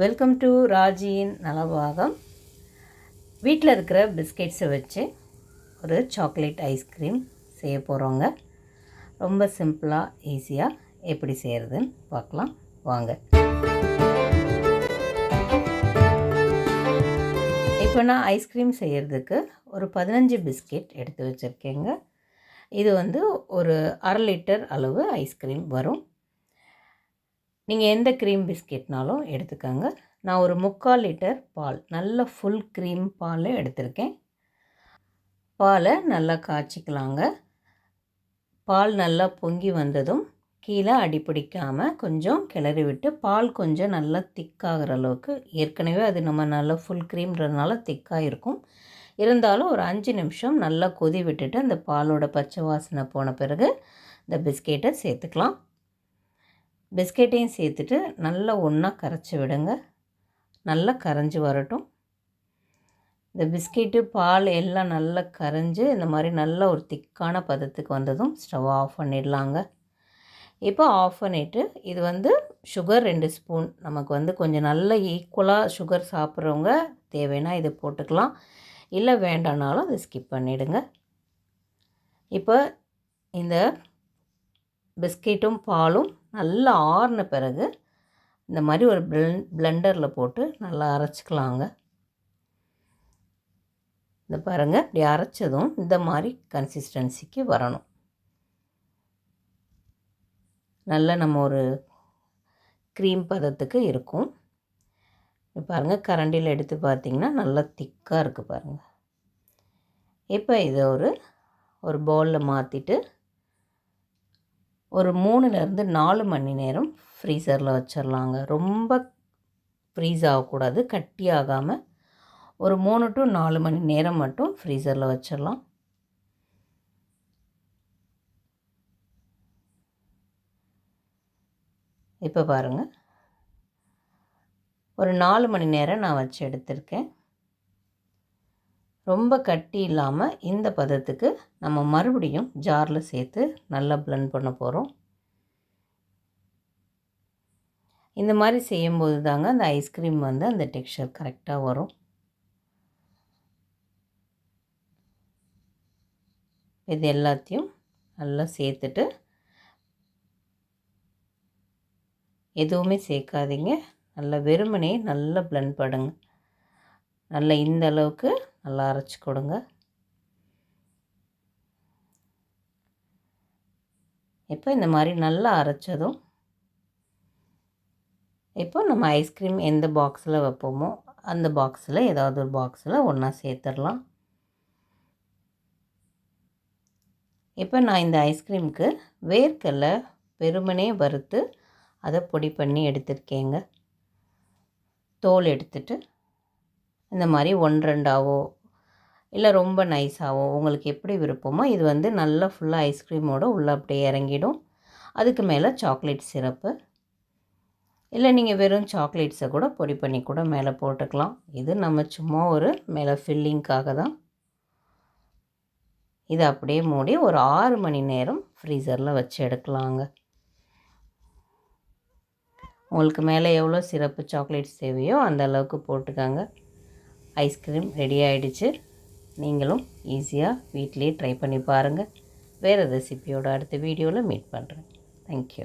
Welcome to ராஜியின் Nalabagam. வீட்டில் இருக்கிற பிஸ்கெட்ஸை வச்சு ஒரு சாக்லேட் ஐஸ்கிரீம் செய்ய போகிறோங்க ரொம்ப சிம்பிளாக ஈஸியாக எப்படி செய்கிறதுன்னு பார்க்கலாம். வாங்க. இப்போ நான் ஐஸ்கிரீம் செய்கிறதுக்கு ஒரு பதினஞ்சு பிஸ்கெட் எடுத்து வச்சுருக்கேங்க. இது வந்து ஒரு அரை லிட்டர் அளவு ஐஸ்கிரீம் வரும். நீங்கள் எந்த க்ரீம் பிஸ்கெட்னாலும் எடுத்துக்கோங்க. நான் ஒரு முக்கால் லிட்டர் பால் நல்ல ஃபுல் க்ரீம் பால் எடுத்திருக்கேன். பாலை நல்லா காய்ச்சிக்கலாங்க. பால் நல்லா பொங்கி வந்ததும் கீழே அடிப்பிடிக்காமல் கொஞ்சம் கிளறி விட்டு பால் கொஞ்சம் நல்லா திக்காகிற அளவுக்கு ஏற்கனவே அது நம்ம நல்லா ஃபுல் க்ரீம்ன்றதுனால திக்காக இருக்கும் இருந்தாலும் ஒரு அஞ்சு நிமிஷம் நல்லா கொதி விட்டுட்டு அந்த பாலோட பச்சை வாசனை போன பிறகு இந்த பிஸ்கெட்டை சேர்த்துக்கலாம். பிஸ்கெட்டையும் சேர்த்துட்டு நல்லா ஒன்றா கரைச்சி விடுங்க. நல்லா கரைஞ்சி வரட்டும். இந்த பிஸ்கெட்டு பால் எல்லாம் நல்லா கரைஞ்சி இந்த மாதிரி நல்ல ஒரு திக்கான பதத்துக்கு வந்ததும் ஸ்டவ் ஆஃப் பண்ணிடலாங்க. இப்போ ஆஃப் பண்ணிவிட்டு இது வந்து சுகர் ரெண்டு ஸ்பூன். நமக்கு வந்து கொஞ்சம் நல்ல ஈக்குவலாக சுகர் சாப்பிட்றவங்க தேவைன்னா இதை போட்டுக்கலாம். இல்லை வேண்டானாலும் அதை ஸ்கிப் பண்ணிவிடுங்க இப்போ இந்த பிஸ்கெட்டும் பாலும் நல்லா ஆறின பிறகு இந்த மாதிரி ஒரு பிளென் பிளெண்டரில் போட்டு நல்லா அரைச்சிக்கலாங்க. இந்த பாருங்கள் இப்படி அரைச்சதும் இந்த மாதிரி கன்சிஸ்டன்சிக்கு வரணும். நல்லா நம்ம ஒரு க்ரீம் பதத்துக்கு இருக்கும். பாருங்கள் கரண்டியில் எடுத்து பார்த்திங்கன்னா நல்லா திக்காக இருக்குது பாருங்கள் இப்போ இதை ஒரு ஒரு பவுலில் மாற்றிட்டு ஒரு மூணுலேருந்து நாலு மணி நேரம் ஃப்ரீசரில் வச்சிடலாங்க ரொம்ப ஃப்ரீஸ் ஆகக்கூடாது கட்டி ஆகாமல் ஒரு மூணு டு நாலு மணி நேரம் மட்டும் ஃப்ரீசரில் வச்சிடலாம் இப்போ பாருங்கள் ஒரு நாலு மணி நேரம் நான் வச்சு எடுத்திருக்கேன். ரொம்ப கட்டி இல்லாமல் இந்த பதத்துக்கு நம்ம மறுபடியும் ஜாரில் சேர்த்து நல்லா ப்ளெண்ட் பண்ண போகிறோம் இந்த மாதிரி செய்யும்போது தாங்க அந்த ஐஸ்கிரீம் வந்து அந்த டெக்ஸ்சர் கரெக்டாக வரும். இது எல்லாத்தையும் நல்லா சேர்த்துட்டு எதுவுமே சேர்க்காதீங்க. நல்லா வெறுமனே நல்லா ப்ளெண்ட் பண்ணுங்க. நல்லா இந்த அளவுக்கு நல்லா அரைச்சி கொடுங்க. இப்போ இந்த மாதிரி நல்லா அரைச்சதும் இப்போ நம்ம ஐஸ்கிரீம் எந்த பாக்ஸில் வைப்போமோ அந்த பாக்ஸில் ஏதாவது ஒரு பாக்ஸில் ஒன்றா சேர்த்துடலாம். இப்போ நான் இந்த ஐஸ்கிரீமுக்கு வேர்க்கடலை பெருமனே வறுத்து அதை பொடி பண்ணி எடுத்திருக்கேங்க. தோல் எடுத்துட்டு இந்த மாதிரி ஒன் ரெண்டாவோ இல்லை ரொம்ப நைஸாகவோ உங்களுக்கு எப்படி விருப்பமோ இது வந்து நல்லா ஃபுல்லாக ஐஸ்கிரீமோடு உள்ளே அப்படியே இறங்கிடும். அதுக்கு மேலே சாக்லேட் சிரப்பு இல்லை நீங்கள் வெறும் சாக்லேட்ஸை கூட பொடி பண்ணி கூட மேலே போட்டுக்கலாம். இது நம்ம சும்மா ஒரு மேலே ஃபில்லிங்க்காக தான். இதை அப்படியே மூடி ஒரு ஆறு மணி நேரம் ஃப்ரீசரில் வச்சு எடுக்கலாங்க. உங்களுக்கு மேலே எவ்வளோ சிறப்பு சாக்லேட்ஸ் தேவையோ அந்த அளவுக்கு போட்டுக்காங்க. ஐஸ்கிரீம் ரெடி ஆகிடுச்சு நீங்களும் ஈஸியாக வீட்லேயே ட்ரை பண்ணி பாருங்கள் வேறு ரெசிபியோட அடுத்த வீடியோவில் மீட் பண்ணுறேன் தேங்க்யூ